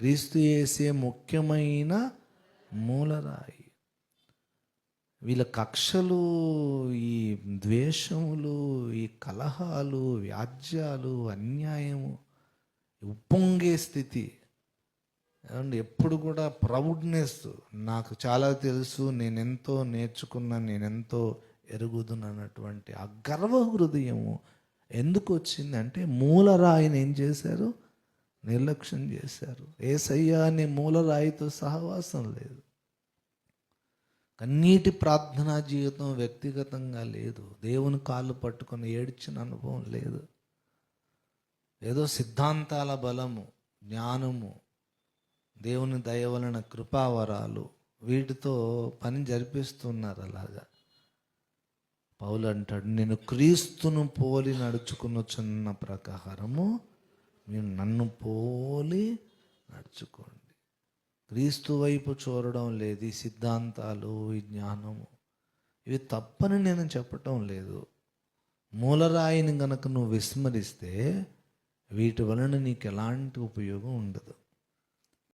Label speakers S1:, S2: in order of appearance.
S1: క్రీస్తు చేసే ముఖ్యమైన మూలరాయి. వీళ్ళ కక్షలు ఈ ద్వేషములు ఈ కలహాలు వ్యాజ్యాలు అన్యాయము ఉప్పొంగే స్థితి. ఏమండి ఎప్పుడు కూడా ప్రౌడ్నెస్ నాకు చాలా తెలుసు నేనెంతో నేర్చుకున్నా నేనెంతో ఎరుగుదును ఆ గర్వ హృదయము ఎందుకు వచ్చిందంటే మూలరాయిని ఏం చేశారు? నిర్లక్ష్యం చేశారు. ఏసయ్య అనే మూలరాయితో సహవాసం లేదు. కన్నీటి ప్రార్థనా జీవితం వ్యక్తిగతంగా లేదు. దేవుని కాళ్ళు పట్టుకొని ఏడ్చిన అనుభవం లేదు. ఏదో సిద్ధాంతాల బలము జ్ఞానము దేవుని దయ వలన కృపావరాలు వీటితో పని జరిపిస్తున్నారు అలాగా. పౌలు అంటాడు నేను క్రీస్తును పోలి నడుచుకున్న చిన్న ప్రకారము మీరు నన్ను పోలి నడుచుకోండి. క్రీస్తు వైపు చూడడం లేదు ఈ సిద్ధాంతాలు ఈ జ్ఞానము. ఇవి తప్పని నేను చెప్పటం లేదు. మూలరాయిని గనక నువ్వు విస్మరిస్తే వీటి వలన నీకు ఎలాంటి ఉపయోగం ఉండదు.